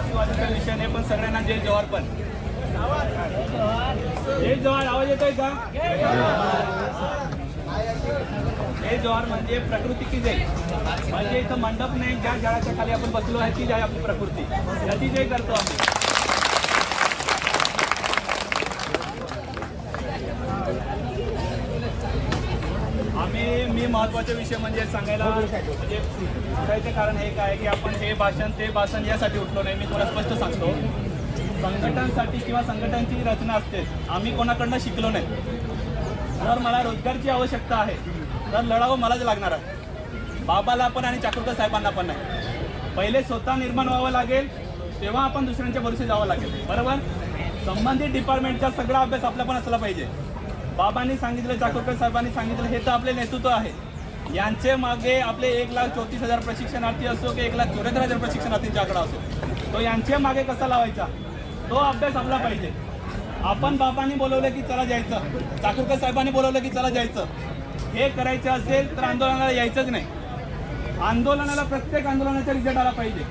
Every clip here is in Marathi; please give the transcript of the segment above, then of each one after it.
जातीवादाचा विषय नाही पण सगळ्यांना जय जवाहर पण. जय जवाहर आवाज येतोय का? जय जवाहर म्हणजे प्रकृती की जय? म्हणजे इथं मंडप नाही ज्या झाडाच्या खाली आपण बसलो आहे ती जय आपली प्रकृती. याची जय करतो आम्ही. महत्त्वाचा महत्त्वाचा विषय म्हणजे सांगायला म्हणजे सांगायचं कारण हे काय की आपण हे भाषण ते भाषण यासाठी उठलो नाही मी तुम्हाला स्पष्ट सांगतो. संघटनांसाठी किंवा संघटनांची रचना असते आम्ही कोणाकडनं शिकलो नाही. जर मला रोजगारची आवश्यकता आहे तर लढावं मलाच लागणार आहे. बाबाला पण आणि चाकूरकर साहेबांना पण नाही. पहिले स्वतः निर्माण व्हावं लागेल तेव्हा आपण दुसऱ्यांच्या भरोसे जावं लागेल. बरोबर? संबंधित डिपार्टमेंटचा सगळा अभ्यास आपला पण असला पाहिजे. बाबांनी सांगितलं चाकूरकर साहेबांनी सांगितलं हे तर आपले नेतृत्व आहे. यांचे मागे आपले एक लाख चौतीस हजार प्रशिक्षणार्थी असो की एक लाख चौऱ्याहत्तर हजार प्रशिक्षणार्थींचा आकडा असो तो यांच्या मागे कसा लावायचा? तो अभ्यास आपला पाहिजे. आपण बाबांनी बोलवलं की चला जायचं. चाकूरकर साहेबांनी बोलवलं की चला जायचं. हे करायचं असेल तर आंदोलनाला यायचंच नाही. आंदोलनाला प्रत्येक आंदोलनाचा रिझल्ट आला पाहिजे.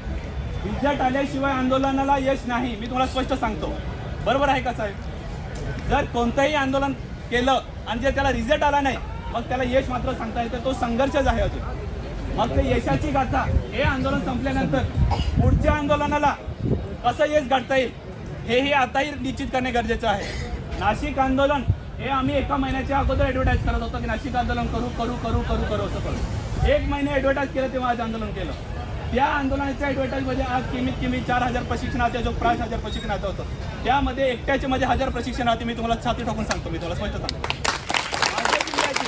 रिझल्ट आल्याशिवाय आंदोलनाला यश नाही मी तुम्हाला स्पष्ट सांगतो. बरोबर आहे का साहेब? जर कोणतंही आंदोलन केलं आणि जर त्याला रिझल्ट आला नाही मग त्याला यश मात्र सांगता येतं. तो संघर्षच आहे अजून. मग ते यशाची गाथा हे आंदोलन संपल्यानंतर पुढच्या आंदोलनाला कसं यश गाठता येईल हेही आताही निश्चित करणे गरजेचं आहे. नाशिक आंदोलन हे आम्ही एका महिन्याच्या अगोदर ॲडव्हर्टाईज करत होतो की नाशिक आंदोलन करू करू करू करू करू असं करू. एक महिने ॲडव्हर्टाईज केलं तेव्हा आज आंदोलन केलं. त्या आंदोलनाच्या ॲडव्हर्टाईजमध्ये आज किमीत किमी चार हजार प्रशिक्षणार्थी जो पाच हजार प्रशिक्षणाचा होतं. त्यामध्ये एकट्याचे माझे हजार प्रशिक्षणार्थी मी तुम्हाला छाती ठोकून सांगतो. मी तुम्हाला स्पष्ट सांगतो. माझ्या जिल्ह्याचे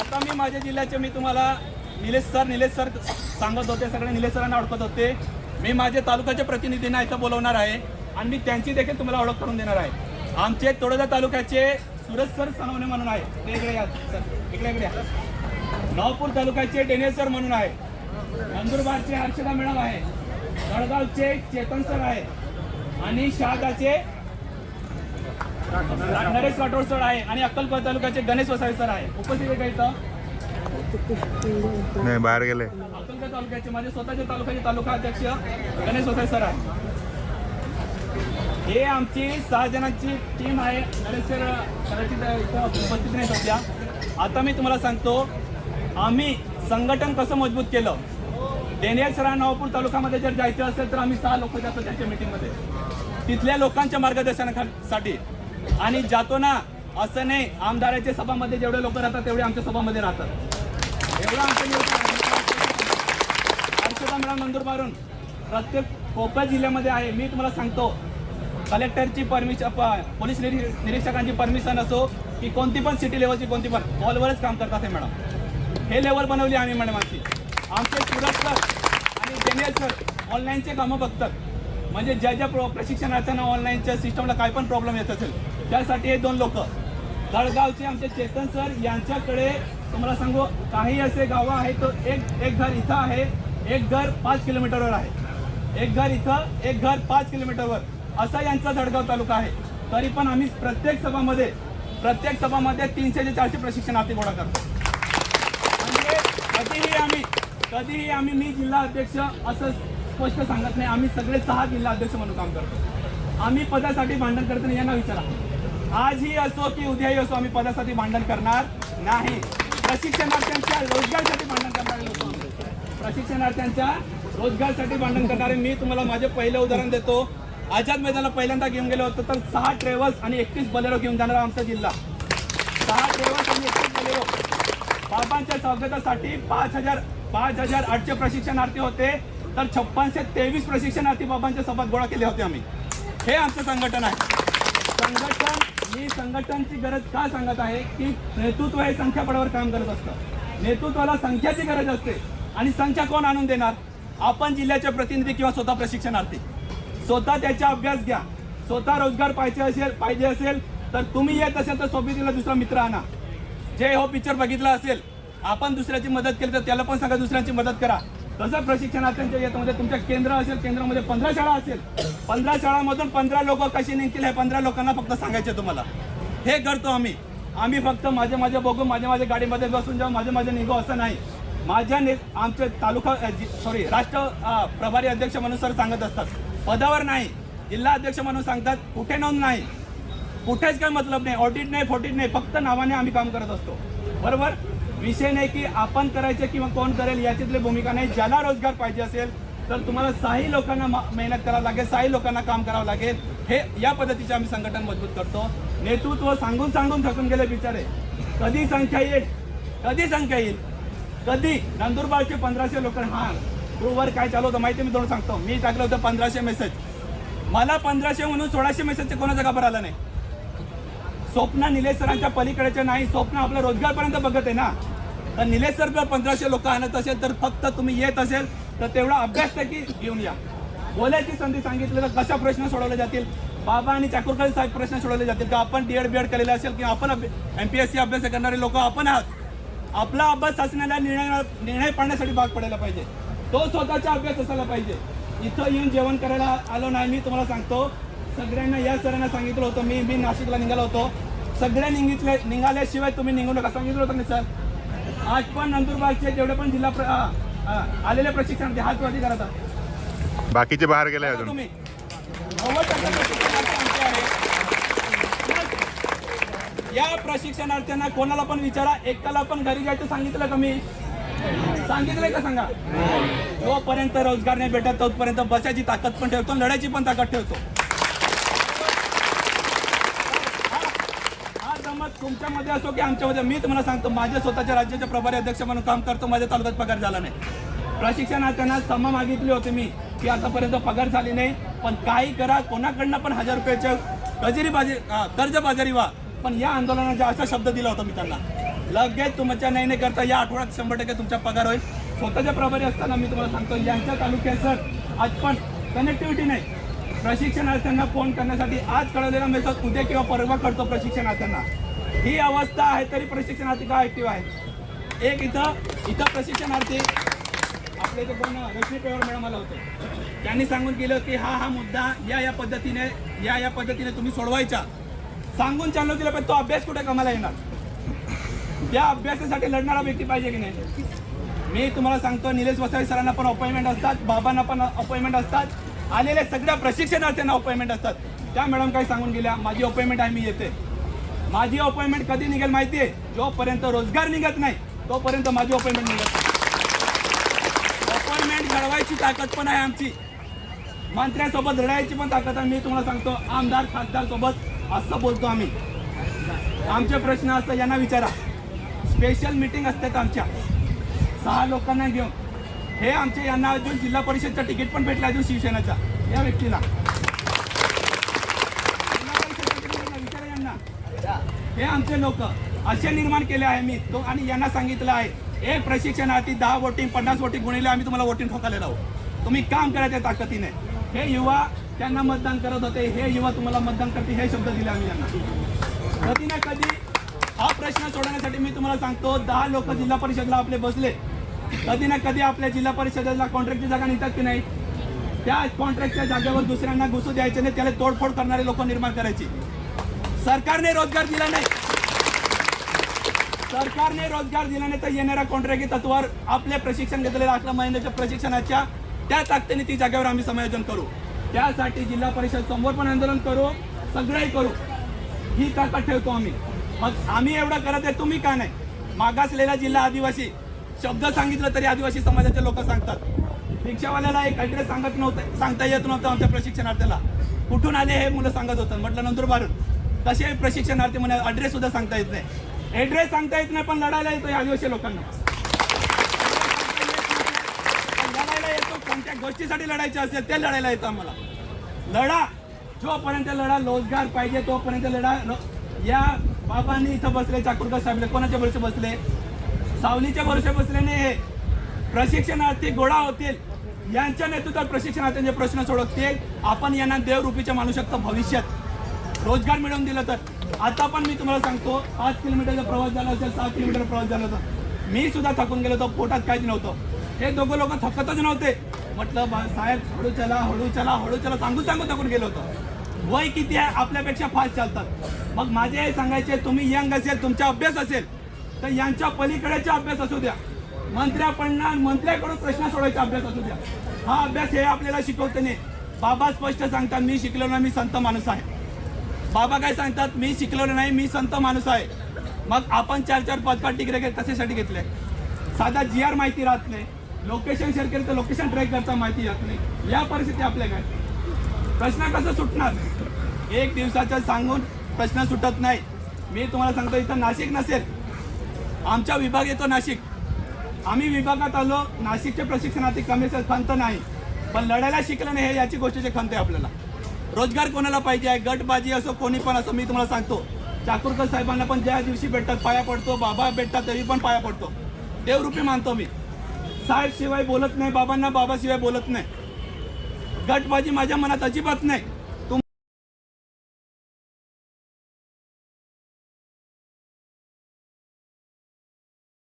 आता मी माझ्या जिल्ह्याचे मी तुम्हाला निलेश सर निलेश सर सांगत होते. सगळे निलेश सरांना ओळखत होते. मी माझे तालुक्याच्या प्रतिनिधींना इथं बोलवणार आहे. आणि मी त्यांची देखील तुम्हाला ओळख करून देणार आहे. आमचे तोडोदा तालुक्याचे सुरज सर सनवणे म्हणून आहे. ते इकडे या सर. इकडे इकडे या. तालुक्याचे डेने सर म्हणून आहे. नंदुरबारचे हर्षदा मॅडम आहे. जळगावचे चेतन सर आहे आणि शहादाचे नरेश राठोड सर आहे आणि अक्कलकोट तालुक्याचे गणेश वसावे सर आहे. उपस्थित आहे का इथं? नाही बाहेर गेले. अक्कलकोट तालुक्याचे माझे स्वतःचे तालुक्याचे तालुका अध्यक्ष गणेश वसावे सर आहे हे आमची सहा जणांची टीम आहे. नरेश सर कदाचित उपस्थित नाही सध्या आता मी तुम्हाला सांगतो आम्ही संघटन कसं मजबूत केलं? डेनियल सरा नवापूर तालुक्यामध्ये जर जायचं असेल तर आम्ही सहा लोक जातो त्यांच्या मीटिंगमध्ये तिथल्या लोकांच्या मार्गदर्शनासाठी आणि जातो ना असं नाही आमदाराच्या सभामध्ये जेवढे लोक राहतात तेवढे आमच्या सभामध्ये राहतात. एवढं आमचं हर्षदा मॅडम नंदुरबारून प्रत्येक कोकण जिल्ह्यामध्ये आहे. मी तुम्हाला सांगतो कलेक्टरची परमिशन पोलीस निरी- निरीक्षकांची परमिशन असो की कोणती पण सिटी लेवलची कोणती पण हॉलवरच काम करतात हे मॅडम. हे लेवल बनवली आम्ही मॅडमांची आमचे. सुरज सर आणि जेनियल सर ऑनलाईनचे कामं बघतात. म्हणजे ज्या ज्या प्र प्रशिक्षणार्थ्यांना ऑनलाईनच्या सिस्टमला काय पण प्रॉब्लेम येत असेल त्यासाठी हे दोन लोक. जळगावचे आमचे चेतन सर यांच्याकडे तुम्हाला सांगू काही असे गावं आहेत एक एक घर इथं आहे एक घर पाच किलोमीटरवर आहे. एक घर इथं एक घर पाच किलोमीटरवर असा यांचा जळगाव तालुका आहे. तरी पण आम्ही प्रत्येक सभामध्ये प्रत्येक सभामध्ये तीनशे ते चारशे प्रशिक्षणार्थी गोळा करतो. कधीही आम्ही कधीही आम्ही मी जिल्हा अध्यक्ष असं स्पष्ट सांगत नाही. आम्ही सगळे सहा जिल्हा अध्यक्ष म्हणून काम करतो. आम्ही पदासाठी भांडण करतो नाही यांना विचारा. आजही असो की उद्याही असो आम्ही पदासाठी भांडण करणार नाही. प्रशिक्षणार्थ्यांच्या रोजगारसाठी भांडण करणारे लोक प्रशिक्षणार्थ्यांच्या रोजगारसाठी भांडण करणारे मी तुम्हाला माझे पहिलं उदाहरण देतो. आझाद मैदानाला पहिल्यांदा घेऊन गेलो होतो तर सहा ट्रेव्हल्स आणि एकतीस बलेरो घेऊन जाणारा आमचा जिल्हा. सहा ट्रेव्हल्स आणि एकतीस बलेरो. बाबांच्या स्वागतासाठी पाच हजार पाच हजार आठशे प्रशिक्षणार्थी होते. तर छप्पनशे तेवीस प्रशिक्षणार्थी बाबांच्या सभात गोळा केले होते आम्ही. हे आमचं संघटन आहे. संघटन मी संघटनची गरज का सांगत आहे? की नेतृत्व हे संख्याबळावर काम करत असतं. नेतृत्वाला संख्याची गरज असते. आणि संख्या कोण आणून देणार? आपण जिल्ह्याचे प्रतिनिधी किंवा स्वतः प्रशिक्षणार्थी. स्वतः त्याचा अभ्यास घ्या. स्वतः रोजगार पाहिजे असेल पाहिजे असेल तर तुम्ही येत असेल तर सोबतीला दुसरा मित्र आणा. जे हो पिक्चर बघितला असेल आपण दुसऱ्याची मदत केली तर त्याला पण सांगा दुसऱ्यांची मदत करा. तसं प्रशिक्षणार्थ्यांच्या याच्यामध्ये तुमच्या केंद्र असेल केंद्रामध्ये पंधरा शाळा असेल पंधरा शाळामधून पंधरा लोक कशी निघतील हे पंधरा लोकांना फक्त सांगायचे तुम्हाला. हे करतो आम्ही. आम्ही फक्त माझे माझे बघू माझ्या माझ्या गाडीमध्ये बसून जाऊ माझे माझे निघू असं नाही. माझ्या ने आमचे तालुका सॉरी राष्ट्र प्रभारी अध्यक्ष म्हणून सर सांगत असतात. पदावर नाही. जिल्हा अध्यक्ष म्हणून सांगतात. कुठे नोंद नाही. कुठेच काय मतलब नाही. ऑडिट नाही फोटिट नाही. फक्त नावाने आम्ही काम करत असतो. बरोबर? विषय नाही की आपण करायचे किंवा कोण करेल याच्यातली भूमिका नाही. ज्याला रोजगार पाहिजे असेल तर तुम्हाला साही लोकांना मा- मेहनत करावं लागेल साही लोकांना काम करावं लागेल. हे या पद्धतीचे आम्ही संघटन मजबूत करतो. नेतृत्व सांगून सांगून थकून गेले बिचारे. कधी संख्या येईल? कधी संख्या येईल? कधी? नंदुरबारचे पंधराशे लोक हा. ग्रुपवर काय चालू होतं माहिती मी थोडं सांगतो. मी टाकलं होतं पंधराशे मेसेज मला पंधराशे म्हणून सोळाशे मेसेजचे कोणाचा खबर आला नाही. स्वप्न निलेश सरांच्या पलीकडेचे नाही स्वप्न आपलं रोजगारपर्यंत बघत आहे ना. तर निलेश सर जर पंधराशे लोक आणत असेल तर फक्त तुम्ही येत असेल तर तेवढा अभ्यास की घेऊन या. बोलायची संधी सांगितलं तर कशा प्रश्न सोडवले जातील? बाबा आणि चाकूरकर साहेब प्रश्न सोडवले जातील का? आपण डी एड बी एड केलेले असेल किंवा आपण एम पी एस सी अभ्यास करणारे लोक आपण आहात. आपला अभ्यास असण्याला निर्णय निर्णय पाडण्यासाठी भाग पडायला पाहिजे. तो स्वतःचा अभ्यास असायला पाहिजे. इथं येऊन जेवण करायला आलो नाही मी तुम्हाला सांगतो. सगळ्यांना या सरांना सांगितलं होतं मी मी नाशिकला निघालो होतो. सगळ्या निघितले निघाल्याशिवाय तुम्ही निघू नका. सांगितलं होतं ना सर? आज पण नंदुरबारचे जेवढे पण जिल्हा प्र- आलेले प्रशिक्षणार्थी हात वरती करा आता. बाकीचे बाहेर गेले अजून. तुम्ही. या प्रशिक्षणार्थ्यांना कोणाला पण विचारा एकाला पण घरी जायचं सांगितलं का मी? सांगितलंय का सांगा? जोपर्यंत रोजगार नाही भेटत तोपर्यंत बसायची ताकद पण ठेवतो लढायची पण ताकद ठेवतो हा जमत तुमच्यामध्ये असो की आमच्यामध्ये मी तुम्हाला सांगतो माझ्या स्वतःच्या राज्याच्या प्रभारी अध्यक्ष म्हणून काम करतो माझ्या तालुक्यात पगार झाला नाही. प्रशिक्षणार्थ्यांना सम मागितली होती मी की आतापर्यंत पगार झाली नाही पण काही करा कोणाकडनं पण हजार रुपयाच्या कजेरी कर्जबाजारी कर्ज बाजारी व्हा पण या आंदोलनाचा असा शब्द दिला होता मी त्यांना. लगेच तुमच्या नाही नाही करता या आठवड्यात शंभर टक्के तुमचा पगार होईल. स्वतःच्या प्रभारी असताना मी तुम्हाला सांगतो यांच्या तालुक्यात सर आज पण कनेक्टिव्हिटी नाही. प्रशिक्षणार्थ्यांना फोन करण्यासाठी आज कळवलेला मेसेज उद्या किंवा परवा करतो प्रशिक्षणार्थ्यांना. ही अवस्था आहे तरी प्रशिक्षणार्थी का ऍक्टिव्ह आहे एक इथं इथं प्रशिक्षणार्थी आपले इथे कोण रश्मी पेवर मॅडम आला होते. त्यांनी सांगून गेलं की हा हा मुद्दा या या पद्धतीने या या पद्धतीने तुम्ही सोडवायचा. सांगून चालू केलं पण तो अभ्यास कुठे कमाला येणार? त्या अभ्यासासाठी लढणारा व्यक्ती पाहिजे की नाही? मी तुम्हाला सांगतो निलेश वसाई सरांना पण अपॉइंटमेंट असतात बाबांना पण अपॉइंटमेंट असतात आलेल्या सगळ्या प्रशिक्षणार्थ्यांना अपॉइंटमेंट असतात. त्या मॅडम काही सांगून गेल्या माझी अपॉइंटमेंट आहे मी येते. माझी अपॉइंटमेंट कधी निघेल माहिती आहे जोपर्यंत रोजगार निघत नाही तोपर्यंत माझी अपॉइंटमेंट निघत नाही. अपॉइंटमेंट घडवायची ताकद पण आहे आमची. मंत्र्यांसोबत लढायची पण ताकद आहे. मी तुम्हाला सांगतो आमदार खासदार सोबत असं बोलतो आम्ही. आमचे प्रश्न असतात यांना विचारा. स्पेशल मिटिंग असतात आमच्या. सहा लोकांना घेऊन. हे आमचे यांना अजून जिल्हा परिषदचं तिकीट पण भेटलं अजून शिवसेनेचा या व्यक्तीला जिल्हा परिषदचं तिकीट भेटलं, विचारा यांना हे आमचे लोक असे निर्माण केले आहे मी. तो आणि यांना सांगितलं आहे एक प्रशिक्षणार्थी दहा वोटिंग पन्नास वोटिंग गुणिले आम्ही तुम्हाला वोटिंग ठोकायला लावू तुम्ही काम करायच्या ताकदीने. हे युवा त्यांना मतदान करत होते हे युवा तुम्हाला मतदान करते हे शब्द दिले आम्ही यांना. कधी ना कधी? हा प्रश्न सोडवण्यासाठी मी तुम्हाला सांगतो दहा लोक जिल्हा परिषदला आपले बसले. कधी ना कधी आपल्या जिल्हा परिषदेला कॉन्ट्रॅक्टची जागा निघतात की नाही? त्या कॉन्ट्रॅक्टच्या जागेवर दुसऱ्यांना घुसू द्यायचे नाही त्याला तोडफोड करणारे लोक निर्माण करायची. सरकारने रोजगार दिला नाही. सरकारने रोजगार दिला नाही तर येणाऱ्या कॉन्ट्रॅक्टी तत्वावर आपले प्रशिक्षण घेतलेल्या अकरा महिन्याच्या प्रशिक्षणाच्या त्या ताकदीने ती जागेवर आम्ही समायोजन करू. त्यासाठी जिल्हा परिषद समोर पण आंदोलन करू सगळंही करू. ही ताकद ठेवतो आम्ही. मग आम्ही एवढं करत आहे तुम्ही का नाही? मागासलेला जिल्हा आदिवासी शब्द सांगितलं तरी आदिवासी समाजाचे लोक सांगतात. रिक्षावाल्याला एक ॲड्रेस सांगत नव्हतं सांगता येत नव्हतं आमच्या प्रशिक्षणार्थ्याला. कुठून आले हे मुलं सांगत होतं. म्हटलं नंतर तसे कसे प्रशिक्षणार्थी म्हणे अड्रेस सुद्धा सांगता येत नाही. ॲड्रेस सांगता येत नाही पण लढायला येतो आदिवासी लोकांना. लढायला येतो कोणत्या गोष्टीसाठी लढायचे असेल ते लढायला येतं आम्हाला. लढा जोपर्यंत लढा रोजगार पाहिजे तोपर्यंत लढा या बाबांनी इथं बसले चाकूरकर साहेब कोणाच्या वर्ष बसले? सावलीच्या वर्ष बसल्याने हे. प्रशिक्षणार्थी गोळा होतील. यांच्या नेतृत्वात प्रशिक्षणार्थ्यांचे प्रश्न सोडवतील. आपण यांना देवरूपीच्या मानू शकतो भविष्यात. रोजगार मिळवून दिलं तर. आता पण मी तुम्हाला सांगतो पाच किलोमीटरचा प्रवास झाला असेल सहा किलोमीटर प्रवास झाला होता मी सुद्धा थकून गेलो होतो पोटात काहीच नव्हतं. हे दोघं लोक थकतच नव्हते. म्हटलं बा- साहेब हळू चला हळू चला हळू चला सांगू सांगू थकून गेलो होतो. वय किती आहे आपल्यापेक्षा फास्ट चालतात. मग माझे हे सांगायचे तुम्ही यंग असेल तुमचा अभ्यास असेल तर यांच्या पलीकडेचा अभ्यास असू द्या. मंत्र्या पडणार मंत्र्याकडून प्रश्न सोडायचा अभ्यास असू द्या. हा अभ्यास हे आपल्याला शिकवते नाही. बाबा स्पष्ट सांगतात मी शिकलो ना मी संत माणूस आहे. बाबा काय सांगतात मी शिकलेलो नाही मी संत माणूस आहे. मग आपण चार चार पाच पाच डिग्री घेत कशासाठी घेतले? साधा जी आर माहिती राहत नाही. लोकेशन शेअर केलं तर लोकेशन ट्रॅक करता माहिती राहत नाही. या परिस्थिती आपल्या काय? प्रश्न कसं सुटणार? एक दिवसाचं सांगून प्रश्न सुटत नाही. मी तुम्हाला सांगतो इथं नाशिक नसेल. आमचा विभाग येतो नाशिक. आम्ही विभागात आलो नाशिकचे प्रशिक्षणार्थी कमी असेल खंत नाही. पण लढायला शिकलं नाही हे याची गोष्टीची खंत आहे आपल्याला. रोजगार कोणाला पाहिजे आहे? गटबाजी असो कोणी पण असो मी तुम्हाला सांगतो. चाकूरकर साहेबांना पण ज्या दिवशी भेटतात पाया पडतो. बाबा भेटतात तरी पण पाया पडतो. देवरूपी मानतो मी. साहेब शिवाय बोलत नाही बाबांना बाबाशिवाय बोलत नाही. गटबाजी माझ्या मनात अजिबात नाही.